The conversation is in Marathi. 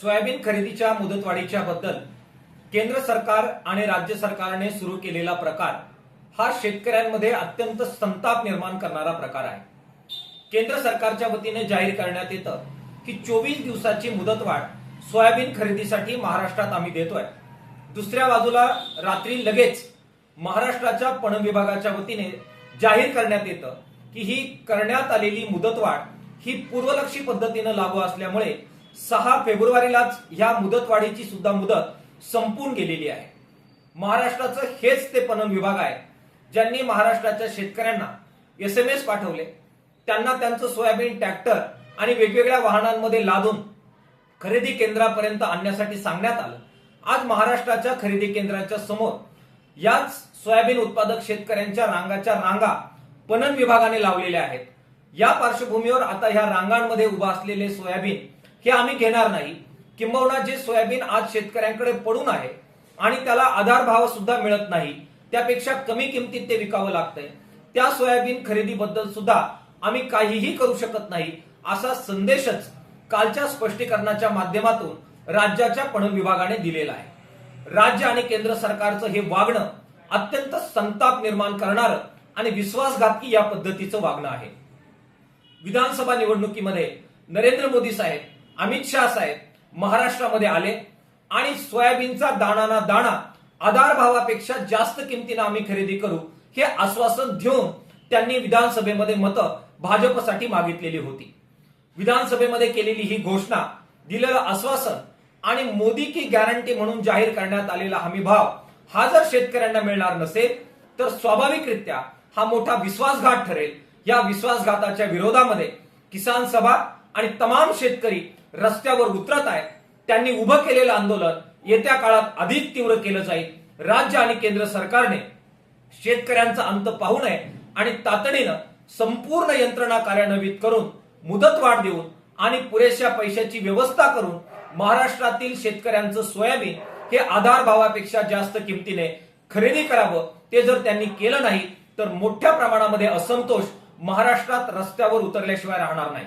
सोयाबीन खरेदीच्या मुदतवाढीच्या बद्दल केंद्र सरकार आणि राज्य सरकारने सुरू केलेला प्रकार हा शेतकऱ्यांमध्ये अत्यंत संताप निर्माण करणारा प्रकार आहे. केंद्र सरकारच्या वतीने जाहीर करण्यात येतं की चोवीस दिवसाची मुदतवाढ सोयाबीन खरेदीसाठी महाराष्ट्रात आम्ही देतोय. दुसऱ्या बाजूला रात्री लगेच महाराष्ट्राच्या पणन विभागाच्या वतीने जाहीर करण्यात येतं की ही करण्यात आलेली मुदतवाढ ही पूर्वलक्षी पद्धतीनं लागू असल्यामुळे सहा फेब्रुवारीलाच ह्या मुदतवाढीची सुद्धा मुदत संपून गेलेली आहे. महाराष्ट्राचं हेच ते पणन विभाग आहे ज्यांनी महाराष्ट्राच्या शेतकऱ्यांना एस एम एस पाठवले. त्यांना त्यांचं सोयाबीन ट्रॅक्टर आणि वेगवेगळ्या वाहनांमध्ये लादून खरेदी केंद्रापर्यंत आणण्यासाठी सांगण्यात आलं. आज महाराष्ट्राच्या खरेदी केंद्राच्या समोर याच सोयाबीन उत्पादक शेतकऱ्यांच्या रांगाच्या रांगा पणन विभागाने लावलेल्या आहेत. या पार्श्वभूमीवर आता ह्या रांगांमध्ये उभा असलेले सोयाबीन हे आम्ही घेणार नाही. किंबहुना जे सोयाबीन आज शेतकऱ्यांकडे पडून आहे आणि त्याला आधार भाव सुद्धा मिळत नाही त्यापेक्षा कमी किमतीत ते विकावं लागतंय. त्या सोयाबीन खरेदीबद्दल सुद्धा आम्ही काहीही करू शकत नाही असा संदेशच कालच्या स्पष्टीकरणाच्या माध्यमातून राज्याच्या पणन विभागाने दिलेला आहे. राज्य आणि केंद्र सरकारचं हे वागणं अत्यंत संताप निर्माण करणारं आणि विश्वासघातकी या पद्धतीचं वागणं आहे. विधानसभा निवडणुकीमध्ये नरेंद्र मोदी साहेब अमित शाह साहेब महाराष्ट्रामध्ये आले आणि सोयाबीनचा दाणा ना दाणा आधार भावापेक्षा जास्त किमतीनं आम्ही खरेदी करू हे आश्वासन देऊन त्यांनी विधानसभेमध्ये मतं भाजपसाठी मागितलेली होती. विधानसभेमध्ये केलेली ही घोषणा दिलेलं आश्वासन आणि मोदी की गॅरंटी म्हणून जाहीर करण्यात आलेला हमी भाव हा जर शेतकऱ्यांना मिळणार नसेल तर स्वाभाविकरित्या हा मोठा विश्वासघात ठरेल. या विश्वासघाताच्या विरोधामध्ये किसान सभा आणि तमाम शेतकरी रस्त्यावर उतरत आहेत. त्यांनी उभं केलेलं आंदोलन येत्या काळात अधिक तीव्र केलं जाईल. राज्य आणि केंद्र सरकारने शेतकऱ्यांचा अंत पाहू नये आणि तातडीनं संपूर्ण यंत्रणा कार्यान्वित करून मुदतवाढ देऊन आणि पुरेशा पैशाची व्यवस्था करून महाराष्ट्रातील शेतकऱ्यांचं सोयाबीन हे आधार भावापेक्षा जास्त किमतीने खरेदी करावं ते जर त्यांनी केलं नाही तर मोठ्या प्रमाणामध्ये असंतोष महाराष्ट्रात रस्त्यावर उतरल्याशिवाय राहणार नाही.